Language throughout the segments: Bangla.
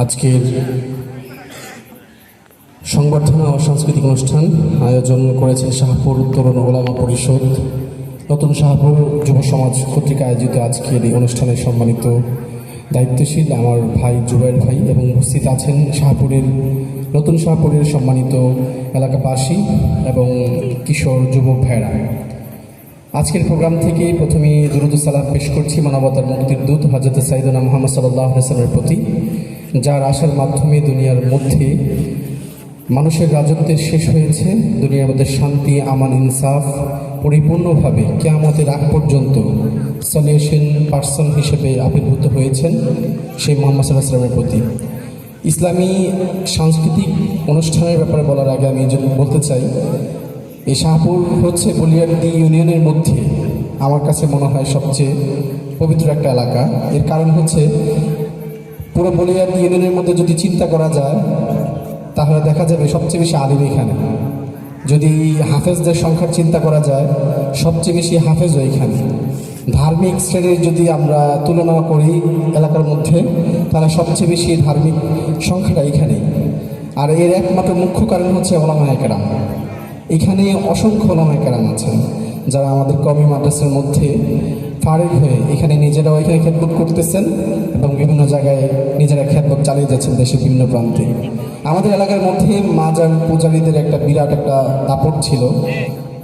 আজকের সংবর্ধনা ও সাংস্কৃতিক অনুষ্ঠান আয়োজন করেছে শাহপুর তরুণ ওলামা পরিষদ। নতুন শাহপুর যুব সমাজ কর্তৃক আয়োজিত আজকের এই অনুষ্ঠানে সম্মানিত দায়িত্বশীল আমার ভাই জুবাইর ভাই এবং উপস্থিত আছেন শাহপুরের, নতুন শাহপুরের সম্মানিত এলাকাবাসী এবং কিশোর যুবক ভাইরা আজকের প্রোগ্রাম থেকে প্রথমে দুরুদ সালাম পেশ করছি মানবতার মুক্তির দূত হজরত সাইদুনা মোহাম্মদ সাল্লাহ সাল্লামের প্রতি। যার আসার মাধ্যমে দুনিয়ার মধ্যে মানুষের রাজত্বের শেষ হয়েছে, দুনিয়ার মধ্যে শান্তি, আমান, ইনসাফ পরিপূর্ণভাবে কেয়ামতের আগ পর্যন্ত সলিউশন পার্সন হিসেবে আবির্ভূত হয়েছেন সেই মোহাম্মদ সাল্লাহ সাল্লামের প্রতি। ইসলামী সাংস্কৃতিক অনুষ্ঠানের ব্যাপারে বলার আগে আমি যে বলতে চাই, এই শাহপুর হচ্ছে বলিয়ারদি ইউনিয়নের মধ্যে আমার কাছে মনে হয় সবচেয়ে পবিত্র একটা এলাকা। এর কারণ হচ্ছে পুরো বলিয়ারদি ইউনিয়নের মধ্যে যদি চিন্তা করা যায়, তাহলে দেখা যাবে সবচেয়ে বেশি আলিম এখানে। যদি হাফেজদের সংখ্যার চিন্তা করা যায়, সবচেয়ে বেশি হাফেজ এখানে। ধার্মিক শ্রেণির যদি আমরা তুলনা করি এলাকার মধ্যে, তাহলে সবচেয়ে বেশি ধার্মিক সংখ্যাটা এখানেই। আর এর একমাত্র মুখ্য কারণ হচ্ছে ওলামায় কেরাম। এখানে অসংখ্য ওলামায় কেরাম আছেন, যারা আমাদের কমি মাদ্রাসার মধ্যে ফারেক হয়ে এখানে নিজেরাও এখানে খেদমত করতেছেন এবং বিভিন্ন জায়গায় নিজেরা খেদমত চালিয়ে যাচ্ছেন দেশের বিভিন্ন প্রান্তে। আমাদের এলাকার মধ্যে মাজার পূজারীদের একটা বিরাট একটা দাপট ছিল।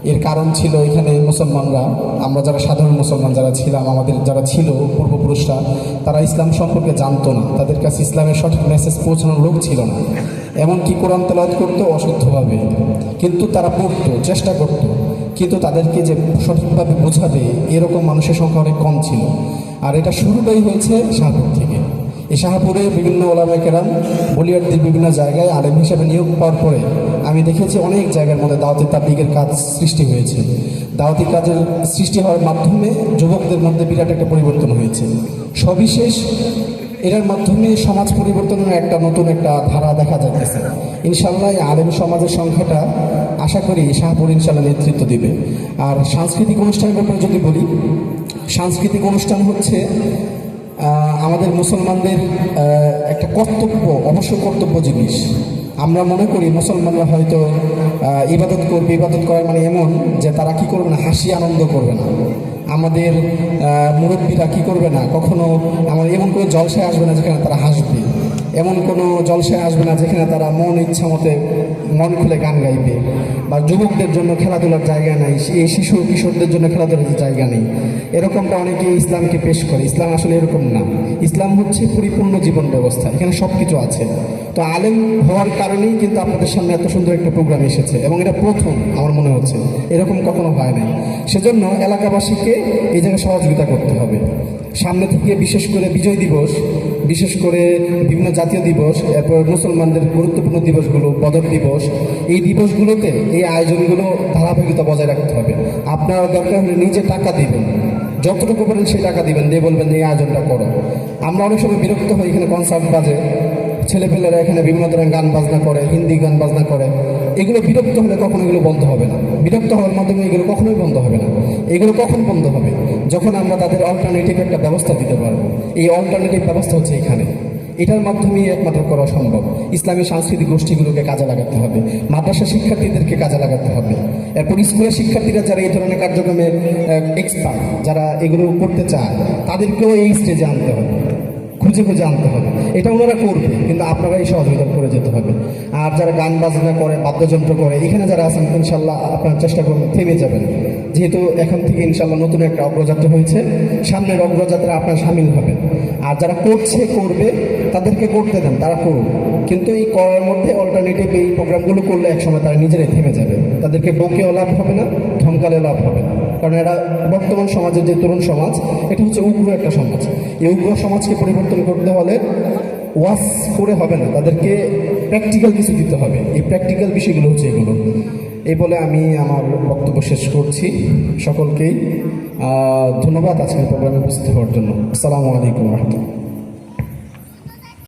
এর কারণ ছিল এখানে মুসলমানরা, আমরা যারা সাধারণ মুসলমান যারা ছিলাম, আমাদের যারা ছিল পূর্বপুরুষরা, তারা ইসলাম সম্পর্কে জানতো না। তাদের কাছে ইসলামের সঠিক মেসেজ পৌঁছানোর লোক ছিল না। এমনকি কোরআন তেলাওয়াত করতো অশুদ্ধভাবে। কিন্তু তারা পড়তো, চেষ্টা করতো। কিন্তু তাদেরকে যে সঠিকভাবে বোঝাবে, এরকম মানুষের সংখ্যা অনেক কম ছিল। আর এটা শুরুটাই হয়েছে শাহপুর থেকে। এই শাহপুরে বিভিন্ন ওলামেকেরাম বলিয়ারদের বিভিন্ন জায়গায় আলেম হিসাবে নিয়োগ পাওয়ার পরে আমি দেখেছি অনেক জায়গার মধ্যে দাওয়াতি তাবলিগের কাজ সৃষ্টি হয়েছে। দাওয়াতি কাজের সৃষ্টি হওয়ার মাধ্যমে যুবকদের মধ্যে বিরাট একটা পরিবর্তন হয়েছে। সবিশেষ এটার মাধ্যমে সমাজ পরিবর্তনের একটা নতুন একটা ধারা দেখা যাচ্ছে ইনশাল্লাহ আলেম সমাজের সংখ্যাটা আশা করি শাহপুর ইনশাল্লাহ নেতৃত্ব দিবে। আর সাংস্কৃতিক অনুষ্ঠানের ব্যাপারে যদি বলি, সাংস্কৃতিক অনুষ্ঠান হচ্ছে আমাদের মুসলমানদের একটা কর্তব্য, অবশ্য কর্তব্য জিনিস। আমরা মনে করি মুসলমানরা হয়তো ইবাদত করবে, ইবাদত করার মানে এমন যে তারা কি করবে না, হাসি আনন্দ করবে না। আমাদের মুরব্বীরা কি করবে না? কখনো আমার এমন কোনো জলসায় আসবে না যেখানে তারা হাসবে। এমন কোনো জলসায় আসবে না যেখানে তারা মন ইচ্ছা মতে মন খুলে গান গাইবে। বা যুবকদের জন্য খেলাধুলার জায়গা নাই এই শিশু কিশোরদের জন্য খেলাধুলার জায়গা নেই। এরকমটা অনেকে ইসলামকে পেশ করে। ইসলাম আসলে এরকম না। ইসলাম হচ্ছে পরিপূর্ণ জীবন ব্যবস্থা। এখানে সব কিছু আছে। তো আলেম হওয়ার কারণেই কিন্তু আপনাদের সামনে এত সুন্দর একটা প্রোগ্রাম এসেছে। এবং এটা প্রথম আমার মনে হচ্ছে। এরকম কখনো হয় নাই। সেজন্য এলাকাবাসীকে এই জায়গায় সহযোগিতা করতে হবে। সামনে থেকে বিশেষ করে বিজয় দিবস বিশেষ করে বিভিন্ন জাতীয় দিবস, এরপর মুসলমানদের গুরুত্বপূর্ণ দিবসগুলো বদর দিবস, এই দিবসগুলোতে এই আয়োজনগুলো ধারাবাহিকতা বজায় রাখতে হবে। আপনারা দরকার হলে নিজে টাকা দিবেন। যতটুকু পারেন সেই টাকা দিবেন, দিয়ে বলবেন এই আয়োজনটা করো। আমরা অনেক সময় বিরক্ত হই এখানে কনসার্ট বাজে, ছেলেপেলেরা এখানে বিভিন্ন ধরনের গান বাজনা করে, হিন্দি গান বাজনা করে। এগুলো বিরক্ত হলে কখনো এগুলো বন্ধ হবে না। বিরক্ত হওয়ার মাধ্যমে এগুলো কখনোই বন্ধ হবে না। এগুলো কখন বন্ধ হবে? যখন আমরা তাদের অল্টারনেটিভ একটা ব্যবস্থা দিতে পারব। এই অল্টারনেটিভ ব্যবস্থা হচ্ছে এখানে। এটার মাধ্যমেই একমাত্র করা সম্ভব। ইসলামী সাংস্কৃতিক গোষ্ঠীগুলোকে কাজে লাগাতে হবে। মাদ্রাসা শিক্ষার্থীদেরকে কাজে লাগাতে হবে। এরপর স্কুলের শিক্ষার্থীরা যারা এই ধরনের কার্যক্রমে এক্সপার্ট যারা এগুলো করতে চায়, তাদেরকেও এই স্টেজে আনতে হবে। খুঁজে খুঁজে আনতে হবে। এটা ওনারা করবে, কিন্তু আপনারাই সহযোগিতা করে যেতে হবে। আর যারা গান বাজনা করে, বাদ্যযন্ত্র করে, এখানে যারা আছেন ইনশাল্লাহ আপনারা চেষ্টা করবেন থেমে যাবেন। যেহেতু এখন থেকে ইনশাল্লাহ নতুন একটা অগ্রযাত্রা হয়েছে, সামনের অগ্রযাত্রা আপনারা সামিল হবেন। আর যারা করছে, করবে, তাদেরকে করতে দেন, তারা করুন কিন্তু এই করার মধ্যে অল্টারনেটিভ এই প্রোগ্রামগুলো করলে একসময় তারা নিজেরাই থেমে যাবে। তাদেরকে বকেও লাভ হবে না ধমকালে লাভ হবে না। কারণ এরা বর্তমান সমাজের যে তরুণ সমাজ, এটা হচ্ছে উগ্র একটা সমাজ। এই উগ্র সমাজকে পরিবর্তন করতে হলে ওয়াস করে হবে না, তাদেরকে প্র্যাকটিক্যাল কিছু দিতে হবে। এই প্র্যাকটিক্যাল বিষয়গুলো হচ্ছে এগুলো। এই বলে আমি আমার বক্তব্য শেষ করছি সকলকেই। ধন্যবাদ আজকের প্রোগ্রামে উপস্থিত হওয়ার জন্য। আসসালামু আলাইকুম রহমতুল্লাহ।